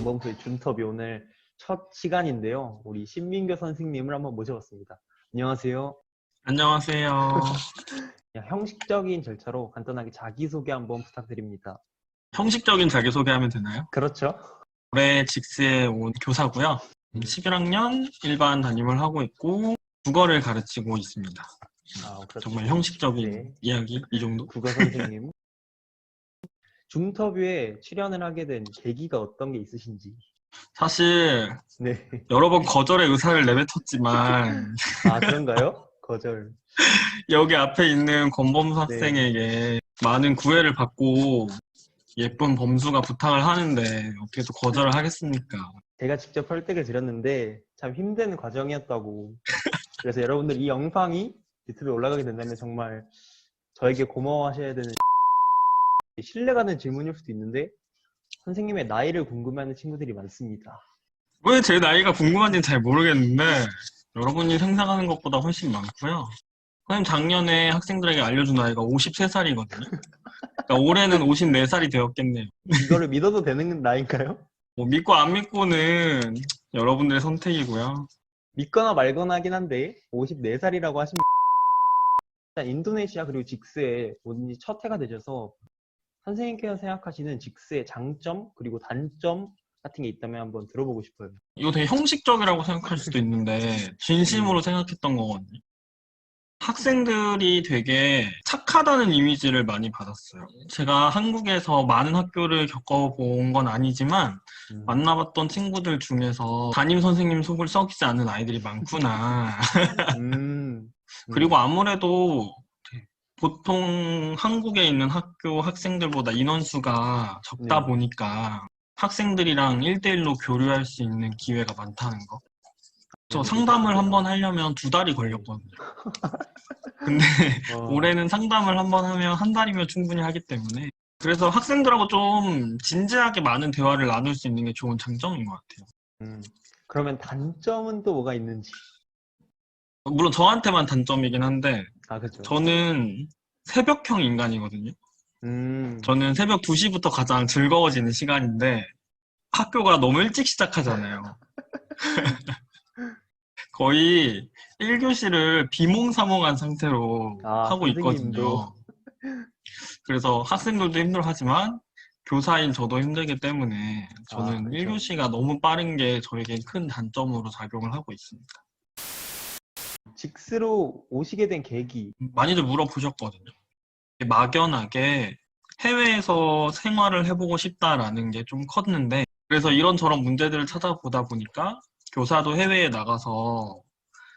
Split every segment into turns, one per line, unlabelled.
전범수의 준터비 오늘 첫 시간인데요. 우리 신민교 선생님을 한번 모셔봤습니다. 안녕하세요.
안녕하세요.
형식적인 절차로 간단하게 자기소개 한번 부탁드립니다.
형식적인 자기소개하면 되나요?
그렇죠?
올해 직스에 온 교사고요. 11학년 일반 담임을 하고 있고 국어를 가르치고 있습니다.
아, 그렇죠.
정말 형식적인
네.
이야기 이 정도?
국어 선생님. 중터뷰에 출연을 하게 된 계기가 어떤 게 있으신지.
사실
네.
여러 번 거절의 의사를 내뱉었지만
아, 그런가요? 거절.
여기 앞에 있는 권범수
네.
학생에게 많은 구애를 받고 예쁜 범수가 부탁을 하는데 어떻게 또 거절을 하겠습니까?
제가 직접 설득을 드렸는데 참 힘든 과정이었다고. 그래서 여러분들 이 영상이 유튜브에 올라가게 된다면 정말 저에게 고마워하셔야 되는 신뢰가는 질문일 수도 있는데 선생님의 나이를 궁금해하는 친구들이 많습니다.
왜 제 나이가 궁금한지는 잘 모르겠는데 여러분이 생각하는 것보다 훨씬 많고요. 선생님 작년에 학생들에게 알려준 나이가 53살이거든요. 그러니까 올해는 54살이 되었겠네요.
이거를 믿어도 되는 나이인가요?
뭐 믿고 안 믿고는 여러분들의 선택이고요.
믿거나 말거나 하긴 한데 54살이라고 하시면 일단 인도네시아 그리고 직스에 온지 첫 해가 되셔서 선생님께서 생각하시는 직스의 장점 그리고 단점 같은 게 있다면 한번 들어보고 싶어요.
이거 되게 형식적이라고 생각할 수도 있는데 진심으로 생각했던 거거든요. 학생들이 되게 착하다는 이미지를 많이 받았어요. 제가 한국에서 많은 학교를 겪어본 건 아니지만
음.
만나봤던 친구들 중에서 담임 선생님 속을 썩이지 않는 아이들이 많구나.
음.
그리고 아무래도 보통 한국에 있는 학교 학생들보다 인원수가 적다
네.
보니까 학생들이랑 1대1로 교류할 수 있는 기회가 많다는 거. 저
음,
상담을 한번 하려면 두 달이 걸렸거든요. 근데
어,
올해는 상담을 한번 하면 한 달이면 충분히 하기 때문에 그래서 학생들하고 좀 진지하게 많은 대화를 나눌 수 있는 게 좋은 장점인 것 같아요.
음. 그러면 단점은 또 뭐가 있는지.
물론 저한테만 단점이긴 한데
아, 그렇죠.
저는 새벽형 인간이거든요.
음.
저는 새벽 2시부터 가장 즐거워지는 시간인데 학교가 너무 일찍 시작하잖아요. 거의 1교시를 비몽사몽한 상태로
아,
하고 있거든요.
선생님도.
그래서 학생들도 힘들어하지만 교사인 저도 힘들기 때문에 저는
아, 그렇죠.
1교시가 너무 빠른 게 저에게 큰 단점으로 작용을 하고 있습니다.
직스로 오시게 된 계기.
많이들 물어보셨거든요. 막연하게 해외에서 생활을 해보고 싶다라는 게 좀 컸는데, 그래서 이런저런 문제들을 찾아보다 보니까 교사도 해외에 나가서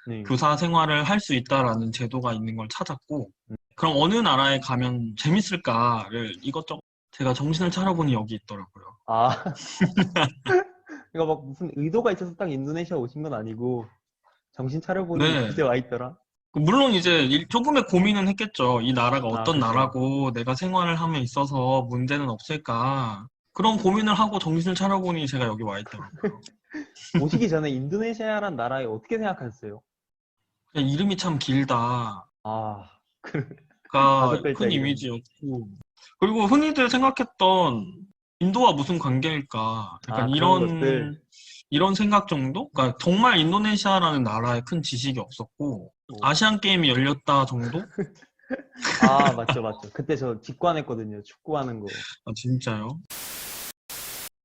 네.
교사 생활을 할 수 있다라는 제도가 있는 걸 찾았고,
음.
그럼 어느 나라에 가면 재밌을까를 이것저것 제가 정신을 차려보니 여기 있더라고요.
아. 이거 막 무슨 의도가 있어서 딱 인도네시아 오신 건 아니고 정신 차려보니
네.
그때 와 있더라.
물론 이제 일- 조금의 고민은 했겠죠. 이 나라가
아,
어떤
그쵸.
나라고 내가 생활을 함에 있어서 문제는 없을까. 그런 고민을 하고 정신을 차려보니 제가 여기 와 있더라고요.
오시기 전에 인도네시아란 나라에 어떻게 생각하셨어요?
그냥 이름이 참 길다.
아, 그, 글자
큰. 이미지였고. 그리고 흔히들 생각했던 인도와 무슨 관계일까. 약간
아,
이런,
것들.
이런 생각 정도? 그러니까 정말 인도네시아라는 나라에 큰 지식이 없었고, 아시안 게임이 열렸다 정도?
아, 맞죠, 맞죠. 그때 저 직관했거든요. 축구하는 거.
아, 진짜요?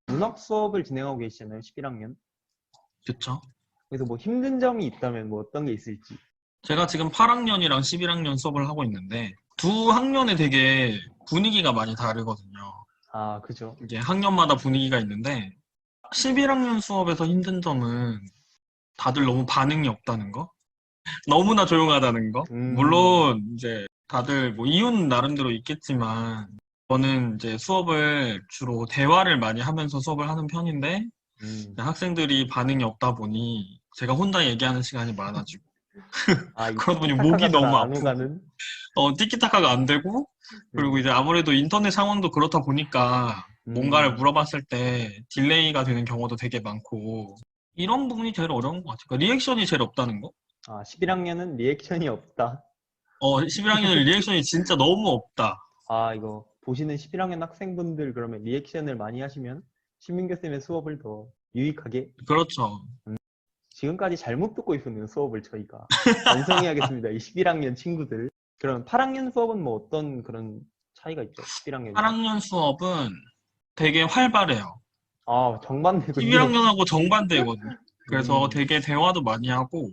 문학 수업을 진행하고 계시잖아요. 11학년.
그쵸?
그래서 뭐 힘든 점이 있다면 뭐 어떤 게 있을지.
제가 지금 8학년이랑 11학년 수업을 하고 있는데 두 학년에 되게 분위기가 많이 다르거든요.
아, 그죠.
이게 학년마다 분위기가 있는데 11학년 수업에서 힘든 점은 다들 너무 반응이 없다는 거? 너무나 조용하다는 거?
음.
물론 이제 다들 뭐 이유는 나름대로 있겠지만 저는 이제 수업을 주로 대화를 많이 하면서 수업을 하는 편인데
음.
학생들이 반응이 없다 보니 제가 혼자 얘기하는 시간이 많아지고
아, 이
그러다 보니 목이 너무 아프고. 어, 티키타카가 안 되고, 그리고
음.
이제 아무래도 인터넷 상황도 그렇다 보니까 뭔가를
음.
물어봤을 때 딜레이가 되는 경우도 되게 많고, 이런 부분이 제일 어려운 것 같아요. 그러니까 리액션이 제일 없다는 거?
아, 11학년은 리액션이 없다.
어, 11학년은 리액션이 진짜 너무 없다.
아, 이거 보시는 11학년 학생분들 그러면 리액션을 많이 하시면 신민교 쌤의 수업을 더 유익하게
그렇죠.
지금까지 잘못 듣고 있었네요 수업을 저희가 반성해야겠습니다 이 11학년 친구들 그럼 8학년 수업은 뭐 어떤 그런 차이가 있죠 11학년
8학년 수업은 되게 활발해요.
아 정반대군요
11학년하고 정반대거든요. 그래서
음.
되게 대화도 많이 하고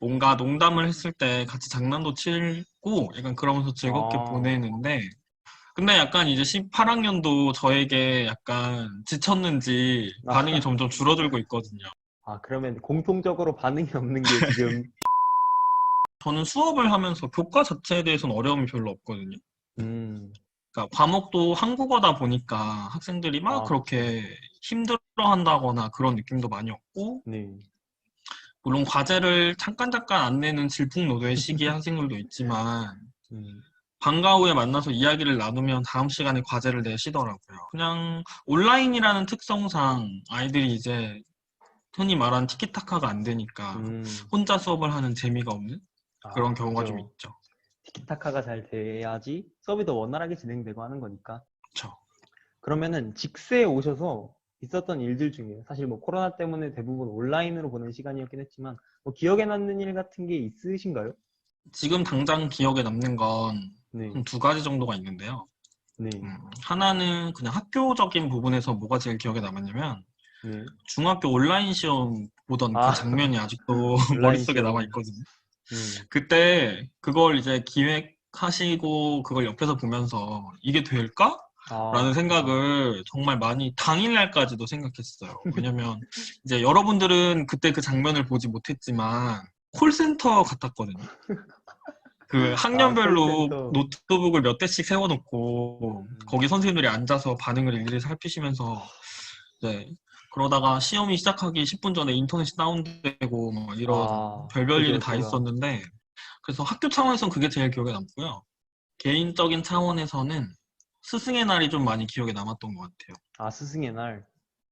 뭔가 농담을 했을 때 같이 장난도 치고 약간 그러면서 즐겁게
아.
보내는데 근데 약간 이제 18학년도 저에게 약간 지쳤는지
아.
반응이 점점 줄어들고 있거든요.
아 그러면 공통적으로 반응이 없는 게 지금
저는 수업을 하면서 교과 자체에 대해서는 어려움이 별로 없거든요.
음
그러니까 과목도 한국어다 보니까 학생들이 막
아,
그렇게 힘들어 한다거나 그런 느낌도 많이 없고
네.
물론 과제를 잠깐 잠깐 안 내는 질풍노도의 시기의 학생들도 있지만
음.
방과 후에 만나서 이야기를 나누면 다음 시간에 과제를 내시더라고요. 그냥 온라인이라는 특성상 아이들이 이제 흔히 말하는 티키타카가 안 되니까
음.
혼자 수업을 하는 재미가 없는
아,
그런 경우가
그죠.
좀 있죠.
티키타카가 잘 돼야지 더 원활하게 진행되고 하는 거니까.
그렇죠.
그러면은 직세에 오셔서 있었던 일들 중에 사실 뭐 코로나 때문에 대부분 온라인으로 보낸 시간이었긴 했지만 뭐 기억에 남는 일 같은 게 있으신가요?
지금 당장 기억에 남는 건
네.
두 가지 정도가 있는데요.
네.
음, 하나는 그냥 학교적인 부분에서 뭐가 제일 기억에 남았냐면
네.
중학교 온라인 시험 보던
아.
그 장면이 아직도 머릿속에. 남아 있거든요.
네.
그때 그걸 이제 기획하시고 그걸 옆에서 보면서 이게 될까?
아,
라는 생각을 정말 많이 당일날까지도 생각했어요. 왜냐면 이제 여러분들은 그때 그 장면을 보지 못했지만 콜센터 같았거든요. 그 학년별로
아.
노트북을 몇 대씩 세워놓고
음.
거기 선생님들이 앉아서 반응을 일일이 살피시면서 이제 그러다가 시험이 시작하기 10분 전에 인터넷이 다운되고 뭐 이런
아,
별별 일이 다. 있었는데 그래서 학교 차원에서는 그게 제일 기억에 남고요. 개인적인 차원에서는 스승의 날이 좀 많이 기억에 남았던 것 같아요.
아 스승의 날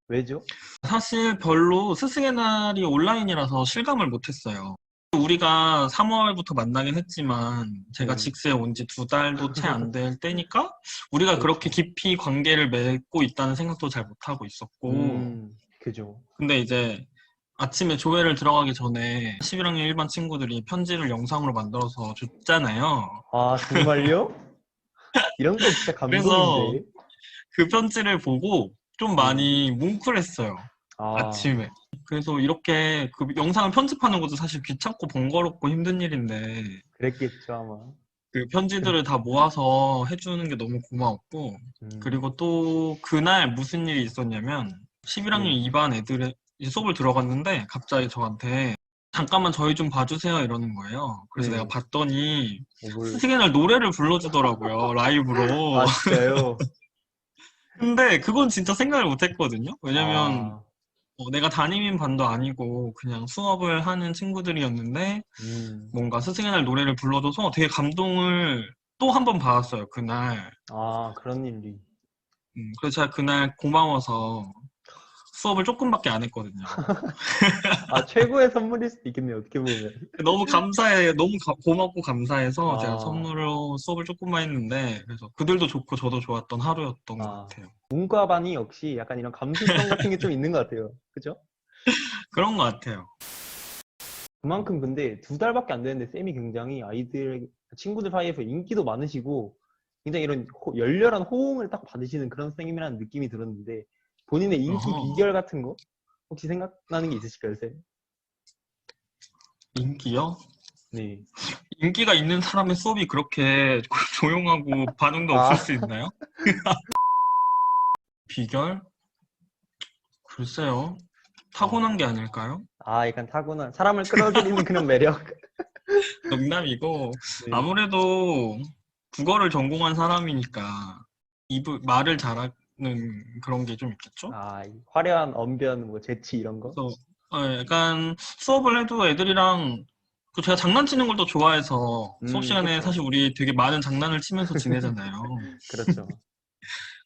왜죠?
사실 별로 스승의 날이 온라인이라서 실감을 못했어요. 우리가 3월부터 만나긴 했지만 제가
음.
직세에 온지 두 달도 채 안 될 때니까 우리가
그렇죠.
그렇게 깊이 관계를 맺고 있다는 생각도 잘 못하고 있었고
음, 그죠.
근데 이제 아침에 조회를 들어가기 전에 11학년 일반 친구들이 편지를 영상으로 만들어서 줬잖아요.
아 정말요? 이런 거 진짜
그래서
감동인데.
그 편지를 보고 좀 많이 뭉클했어요.
아,
아침에. 그래서 이렇게 그 영상을 편집하는 것도 사실 귀찮고 번거롭고 힘든 일인데
그랬겠죠 아마.
그 편지들을 다 모아서 해주는 게 너무 고마웠고
음.
그리고 또 그날 무슨 일이 있었냐면 11학년
음.
2반 애들의 수업을 들어갔는데 갑자기 저한테 잠깐만 저희 좀 봐주세요 이러는 거예요. 그래서
네.
내가 봤더니. 스승의 날 노래를 불러주더라고요 라이브로.
아 진짜요?
근데 그건 진짜 생각을 못했거든요. 왜냐면
아,
어, 내가 담임인 반도 아니고 그냥 수업을 하는 친구들이었는데
음.
뭔가 스승의 날 노래를 불러줘서 되게 감동을 또 한 번 받았어요 그날.
아 그런 일이.
음, 그래서 제가 그날 고마워서 수업을 조금밖에 안 했거든요.
아 최고의 선물일 수도 있겠네요 어떻게 보면.
너무 감사해, 너무 가- 고맙고 감사해서
아.
제가 선물로 수업을 조금만 했는데 그래서 그들도 좋고 저도 좋았던 하루였던 것
아.
같아요.
문과반이 역시 약간 이런 감수성 같은 게 좀 있는 것 같아요. 그죠?
그런 것 같아요.
그만큼 근데 두 달밖에 안 되는데 쌤이 굉장히 아이들 친구들 사이에서 인기도 많으시고 굉장히 이런 호- 열렬한 호응을 딱 받으시는 그런 선생님이라는 느낌이 들었는데 본인의 인기
어허.
비결 같은 거 혹시 생각나는 게 있으실까요, 쌤?
인기요?
네.
인기가 있는 사람의 수업이 그렇게 조용하고 반응도
아.
없을 수 있나요? 비결? 글쎄요. 타고난 게 아닐까요?
아, 약간 타고난 사람을 끌어들이는 그런 매력.
농담이고
네.
아무래도 국어를 전공한 사람이니까 입을 말을 잘 하는 그런 게 좀 있겠죠?
아, 이 화려한 언변, 뭐 재치 이런 거.
그래서 어, 약간 수업을 해도 애들이랑 그 제가 장난치는 걸 더 좋아해서
음,
수업 시간에
그렇죠.
사실 우리 되게 많은 장난을 치면서 지내잖아요.
그렇죠.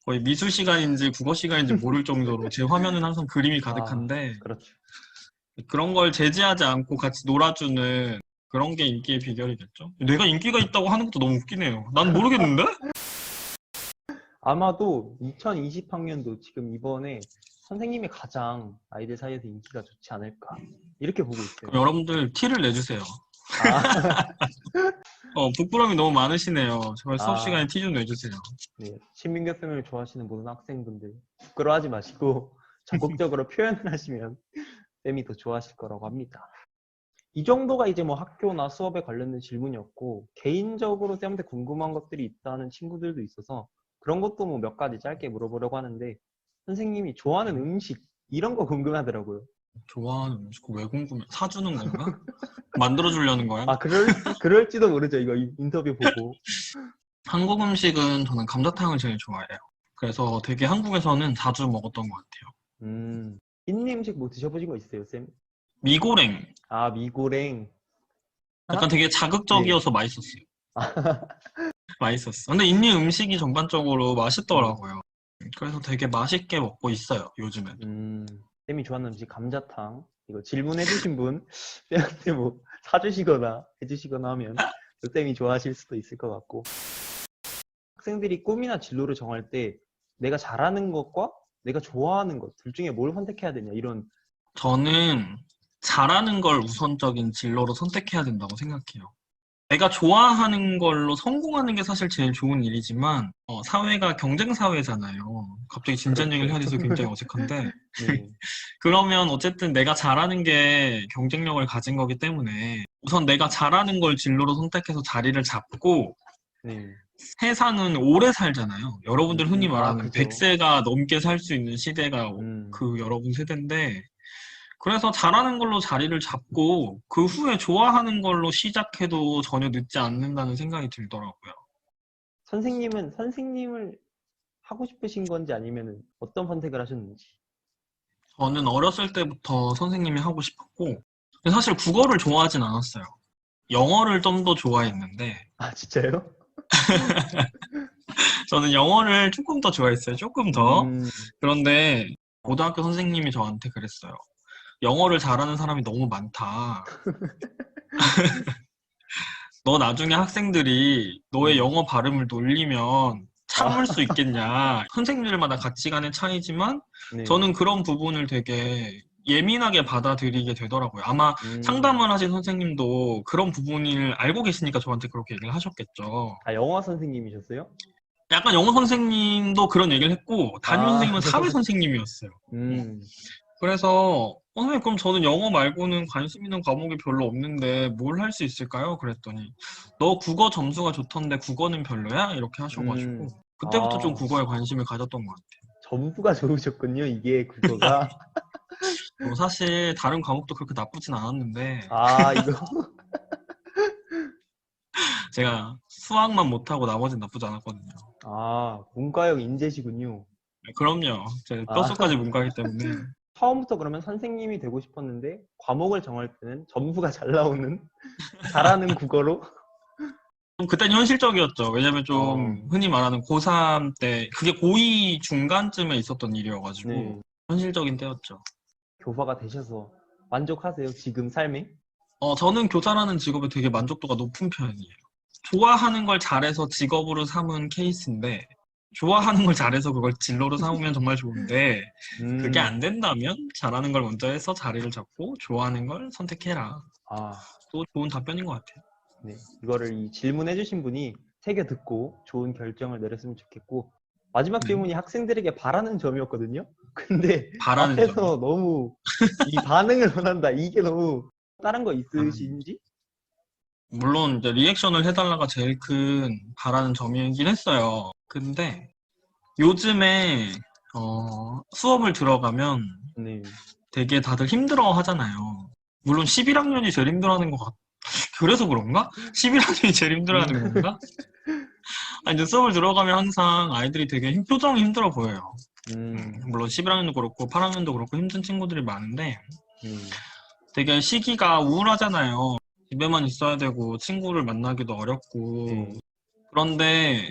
거의 미술 시간인지 국어 시간인지 모를 정도로 제 화면은 항상 그림이 가득한데
그렇죠.
그런 걸 제지하지 않고 같이 놀아주는 그런 게 인기의 비결이겠죠. 내가 인기가 있다고 하는 것도 너무 웃기네요. 난 모르겠는데?
아마도 2020학년도 지금 이번에 선생님이 가장 아이들 사이에서 인기가 좋지 않을까 이렇게 보고 있어요.
여러분들 티를 내주세요.
아,
어, 부끄러움이 너무 많으시네요. 제발 수업
아.
시간에 티 좀 내주세요.
네. 신민교 쌤을 좋아하시는 모든 학생분들 부끄러워하지 마시고 적극적으로 표현을 하시면 쌤이 더 좋아하실 거라고 합니다. 이 정도가 이제 뭐 학교나 수업에 관련된 질문이었고 개인적으로 쌤한테 궁금한 것들이 있다는 친구들도 있어서 그런 것도 뭐 몇 가지 짧게 물어보려고 하는데 선생님이 좋아하는 음식 이런 거 궁금하더라고요.
좋아하는 음식 왜 궁금해? 사주는 건가? 만들어 주려는 거야?
아 그럴 그럴지도 모르죠. 이거 이- 인터뷰 보고.
한국 음식은 저는 감자탕을 제일 좋아해요. 그래서 되게 한국에서는 자주 먹었던 것 같아요.
음. 인니 음식 뭐 드셔보신 거 있어요, 쌤?
미고랭.
아 미고랭.
약간 되게 자극적이어서 맛있었어요. 맛있었어. 근데 인니 음식이 전반적으로 맛있더라고요. 그래서 되게 맛있게 먹고 있어요, 요즘엔.
음, 쌤이 좋아하는 음식 감자탕. 이거 질문해주신 분 쌤한테 뭐 사주시거나 해주시거나 하면 또 쌤이 좋아하실 수도 있을 것 같고. 학생들이 꿈이나 진로를 정할 때 내가 잘하는 것과 내가 좋아하는 것 둘 중에 뭘 선택해야 되냐 이런
저는 잘하는 걸 우선적인 진로로 선택해야 된다고 생각해요. 내가 좋아하는 걸로 성공하는 게 사실 제일 좋은 일이지만, 어, 사회가 경쟁 사회잖아요. 갑자기 진지한 얘기를 해야 돼서 굉장히 어색한데,
네.
그러면 어쨌든 내가 잘하는 게 경쟁력을 가진 거기 때문에 우선 내가 잘하는 걸 진로로 선택해서 자리를 잡고
네.
세상은 오래 살잖아요. 여러분들 흔히
음, 아,
말하는
그죠.
100세가 넘게 살 수 있는 시대가
음,
그 여러분 세대인데 그래서 잘하는 걸로 자리를 잡고 그 후에 좋아하는 걸로 시작해도 전혀 늦지 않는다는 생각이 들더라고요.
선생님은 선생님을 하고 싶으신 건지 아니면 어떤 선택을 하셨는지.
저는 어렸을 때부터 선생님이 하고 싶었고 사실 국어를 좋아하진 않았어요. 영어를 좀 더 좋아했는데
아 진짜요?
저는 영어를 조금 더 좋아했어요. 조금 더.
음,
그런데 고등학교 선생님이 저한테 그랬어요. 영어를 잘하는 사람이 너무 많다. 너 나중에 학생들이 너의
음.
영어 발음을 놀리면 참을 수 있겠냐. 선생님들마다 가치관의 차이지만
네.
저는 그런 부분을 되게 예민하게 받아들이게 되더라고요. 아마
음,
상담을 하신 선생님도 그런 부분을 알고 계시니까 저한테 그렇게 얘기를 하셨겠죠.
아 영어 선생님이셨어요?
약간 영어 선생님도 그런 얘기를 했고 담임
아.
선생님은 사회 선생님이었어요.
음,
그래서 어, 선생님 그럼 저는 영어 말고는 관심 있는 과목이 별로 없는데 뭘 할 수 있을까요? 그랬더니 너 국어 점수가 좋던데 국어는 별로야? 이렇게 하셔가지고
음.
그때부터
아.
좀 국어에 관심을 가졌던 것 같아요.
점수가 좋으셨군요. 이게 국어가.
뭐 사실 다른 과목도 그렇게 나쁘진 않았는데
아 이거.
제가 수학만 못하고 나머지는 나쁘지 않았거든요.
아 문과형 인재시군요.
네, 그럼요. 제
아.
뼛속까지 문과이기 때문에
처음부터 그러면 선생님이 되고 싶었는데 과목을 정할 때는 점수가 잘 나오는 잘하는 국어로.
좀 그때는 현실적이었죠. 왜냐면 좀
어.
흔히 말하는 고3 때 그게 고2 중간쯤에 있었던 일이어가지고
네.
현실적인 때였죠.
교사가 되셔서 만족하세요 지금 삶에?
어, 저는 교사라는 직업에 되게 만족도가 높은 편이에요. 좋아하는 걸 잘해서 직업으로 삼은 케이스인데, 좋아하는 걸 잘해서 그걸 진로로 삼으면 정말 좋은데,
음,
그게 안 된다면 잘하는 걸 먼저 해서 자리를 잡고 좋아하는 걸 선택해라.
아
또 좋은 답변인 것 같아요.
네. 이거를 이 질문해주신 분이 새겨 듣고 좋은 결정을 내렸으면 좋겠고 마지막
네.
질문이 학생들에게 바라는 점이었거든요. 근데
바라는
앞에서
점.
너무 이 반응을 원한다. 이게 너무 다른 거 있으신지?
물론 이제 리액션을 해달라가 제일 큰 바라는 점이긴 했어요. 근데 요즘에 어, 수업을 들어가면
네.
되게 다들 힘들어 하잖아요. 물론 11학년이 제일 힘들어하는 것 같, 그래서 그런가? 11학년이 제일 힘들어하는 건가? 아니, 이제 수업을 들어가면 항상 아이들이 되게 힘, 표정이 힘들어 보여요.
음,
물론 11학년도 그렇고 8학년도 그렇고 힘든 친구들이 많은데
음,
되게 시기가 우울하잖아요. 집에만 있어야 되고 친구를 만나기도 어렵고
네.
그런데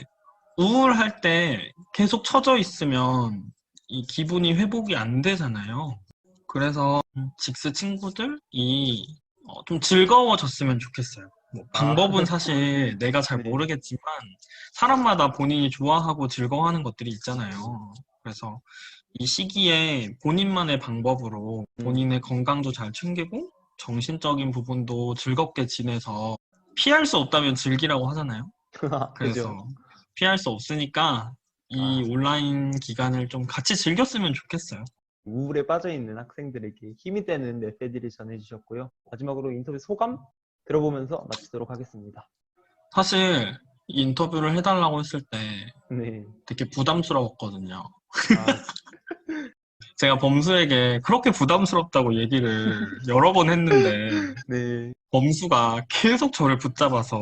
우울할 때 계속 처져 있으면 이 기분이 회복이 안 되잖아요. 그래서 직스 친구들이 어, 좀 즐거워졌으면 좋겠어요. 뭐 방법은 사실 내가 잘
네.
모르겠지만 사람마다 본인이 좋아하고 즐거워하는 것들이 있잖아요. 그래서 이 시기에 본인만의 방법으로
음.
본인의 건강도 잘 챙기고 정신적인 부분도 즐겁게 지내서 피할 수 없다면 즐기라고 하잖아요. 그래서. 피할 수 없으니까 이
아.
온라인 기간을 좀 같이 즐겼으면 좋겠어요.
우울에 빠져 있는 학생들에게 힘이 되는 메시지를 전해주셨고요. 마지막으로 인터뷰 소감 들어보면서 마치도록 하겠습니다.
사실 이 인터뷰를 해달라고 했을 때
네.
되게 부담스러웠거든요.
아,
제가 범수에게 그렇게 부담스럽다고 얘기를 여러 번 했는데
네.
범수가 계속 저를 붙잡아서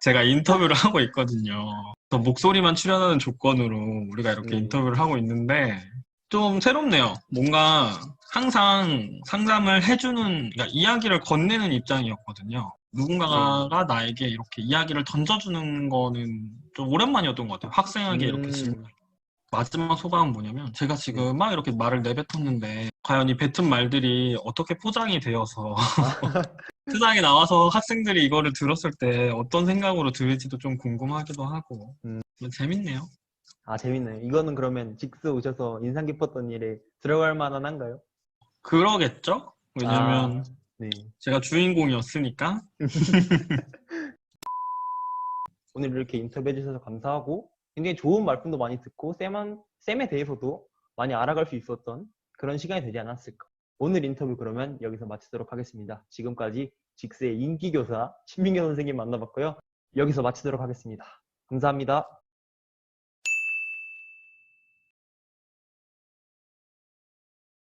제가 인터뷰를 하고 있거든요. 목소리만 출연하는 조건으로 우리가 이렇게
네.
인터뷰를 하고 있는데 좀 새롭네요. 뭔가 항상 상담을 해주는, 그러니까 이야기를 건네는 입장이었거든요. 누군가가 나에게 이렇게 이야기를 던져주는 거는 좀 오랜만이었던 것 같아요. 학생에게 이렇게
음.
질문. 마지막 소감은 뭐냐면 제가 지금 막 이렇게 말을 내뱉었는데 과연 이 뱉은 말들이 어떻게 포장이 되어서 세상에 나와서 학생들이 이거를 들었을 때 어떤 생각으로 들을지도 좀 궁금하기도 하고
음.
재밌네요.
아, 재밌네요. 이거는 그러면 직스 오셔서 인상 깊었던 일에 들어갈 만한 한가요?
그러겠죠? 왜냐면
아, 네.
제가 주인공이었으니까
오늘 이렇게 인터뷰해 주셔서 감사하고 굉장히 좋은 말씀도 많이 듣고 쌤한, 쌤에 대해서도 많이 알아갈 수 있었던 그런 시간이 되지 않았을까. 오늘 인터뷰 그러면 여기서 마치도록 하겠습니다. 지금까지 직스의 인기교사 신민경 선생님 만나봤고요. 여기서 마치도록 하겠습니다. 감사합니다.